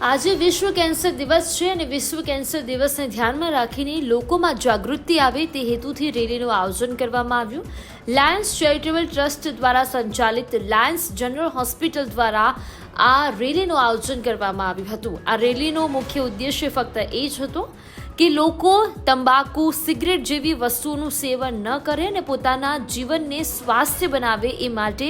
આજે વિશ્વ કેન્સર દિવસ છે અને વિશ્વ કેન્સર દિવસને ધ્યાનમાં રાખીને લોકોમાં જાગૃતિ આવે તે હેતુથી રેલીનું આયોજન કરવામાં આવ્યું. લાયન્સ ચેરિટેબલ ટ્રસ્ટ દ્વારા સંચાલિત લાયન્સ જનરલ હોસ્પિટલ દ્વારા આ રેલીનું આયોજન કરવામાં આવ્યું હતું. આ રેલીનો મુખ્ય ઉદ્દેશ્ય ફક્ત એ જ હતો કે લોકો તંબાકુ, સિગરેટ જેવી વસ્તુઓનું સેવન ન કરે અને પોતાના જીવનને સ્વાસ્થ્ય બનાવે એ માટે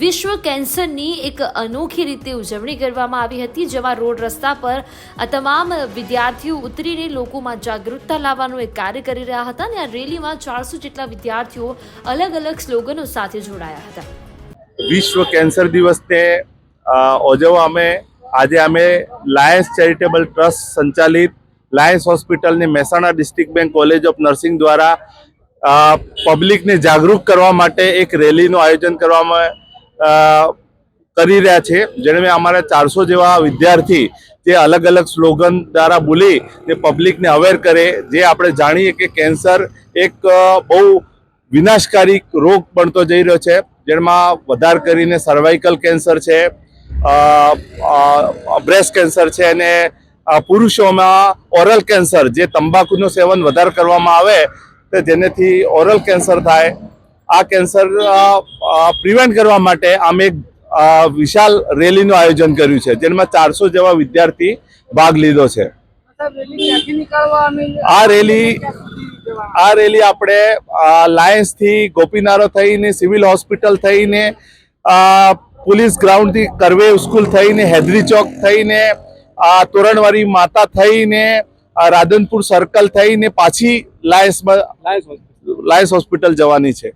વિશ્વ કેન્સરની એક અનોખી રીતે ઉજવણી કરવામાં આવી હતી, જેમાં રોડ રસ્તા પર આ તમામ વિદ્યાર્થીઓ ઉતરીને લોકોમાં જાગૃતતા લાવવાનું એક કાર્ય કરી રહ્યા હતા અને આ રેલીમાં ચારસો જેટલા વિદ્યાર્થીઓ અલગ અલગ સ્લોગનો સાથે જોડાયા હતા. વિશ્વ કેન્સર દિવસને ઓજવવા અમે, આજે અમે લાયન્સ ચેરિટેબલ ટ્રસ્ટ સંચાલિત લાયન્સ હોસ્પિટલની Mehsana district bank college of nursing દ્વારા પબ્લિકને જાગૃત કરવા માટે એક રેલીનું આયોજન કરવામાં કરી રહ્યા છે જેણે અમારા ચારસો જેવા વિદ્યાર્થી તે અલગ અલગ સ્લોગન દ્વારા બોલી તે પબ્લિકને અવેર કરે, જે આપણે જાણીએ કે કેન્સર એક બહુ વિનાશકારી રોગ બનતો જઈ રહ્યો છે, જેમાં વધારે કરીને સર્વાઇકલ કેન્સર છે બ્રેસ્ટ કેન્સર છે અને પુરુષોમાં ઓરલ કેન્સર જે તંબાકુનું સેવન વધારે કરવામાં આવે તો જેનેથી ઓરલ કેન્સર થાય આ કેન્સર પ્રિવેન્ટ કરવા માટે અમે એક વિશાલ રેલીનું આયોજન કર્યું છે જેમાં ચારસો જેવા વિદ્યાર્થી ભાગ લીધો છે આ રેલી? આ રેલી આપણે લાયન્સથી ગોપીનારો થઈને સિવિલ હોસ્પિટલ થઈને પોલીસ ગ્રાઉન્ડથી કરવે સ્કૂલ થઈને હેદરી ચોક થઈને આ તોરણવાળી માતા થઈને રાધનપુર સર્કલ થઈને પાછી લાયન્સ લાયન્સ હોસ્પિટલ જવાની છે.